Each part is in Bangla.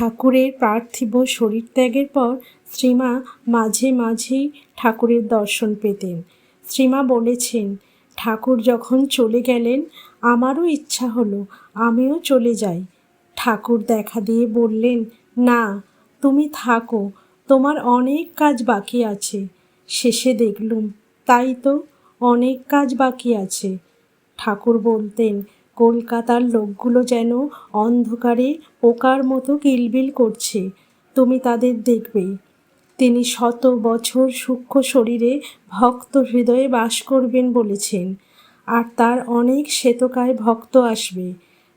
ঠাকুরের পার্থিব শরীর ত্যাগের পর শ্রীমা মাঝে মাঝেই ঠাকুরের দর্শন পেতেন। শ্রীমা বলেছেন, ঠাকুর যখন চলে গেলেন, আমারও ইচ্ছা হলো আমিও চলে যাই। ঠাকুর দেখা দিয়ে বললেন, না, তুমি থাকো, তোমার অনেক কাজ বাকি আছে। শেষে দেখলুম, তাই তো, অনেক কাজ বাকি আছে। ঠাকুর বলতেন কলকাতার লোকগুলো যেন অন্ধকারে পোকার মতো কিলবিল করছে। তুমি তাদের দেখবে। তিনি শত বছর সূক্ষ্ম শরীরে ভক্ত হৃদয়ে বাস করবেন বলেছেন। আর তার অনেক শ্বেতকায় ভক্ত আসবে।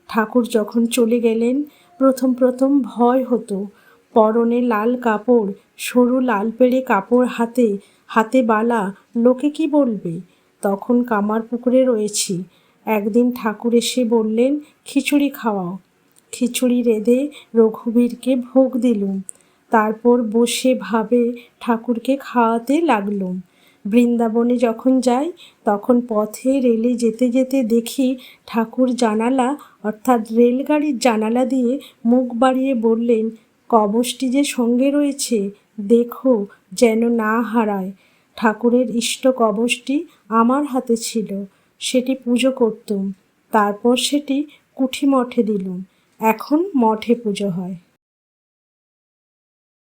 ঠাকুর যখন চলে গেলেন, প্রথম প্রথম ভয় হতো। পরনে লাল কাপড়, সরু লাল পেড়ে কাপড় হাতে হাতে বালা, লোকে কি বলবে? তখন কামার পুকুরে রয়েছি। একদিন ঠাকুর এসে বললেন, খিচুড়ি খাওয়াও। খিচুড়ি রেঁধে রঘুবীরকে ভোগ দিলুম। তারপর বসে ভাবে ঠাকুরকে খাওয়াতে লাগলুম। বৃন্দাবনে যখন যাই, তখন পথে রেলে যেতে যেতে দেখি ঠাকুর জানালা, অর্থাৎ রেলগাড়ির জানালা দিয়ে মুখ বাড়িয়ে বললেন, কবচটি যে সঙ্গে রয়েছে, দেখো যেন না হারায়। ঠাকুরের ইষ্ট কবচটি আমার হাতে ছিল। সেটি পুজো করতুম তারপর সেটি কুঠি মঠে দিলুম এখন মঠে পুজো হয়।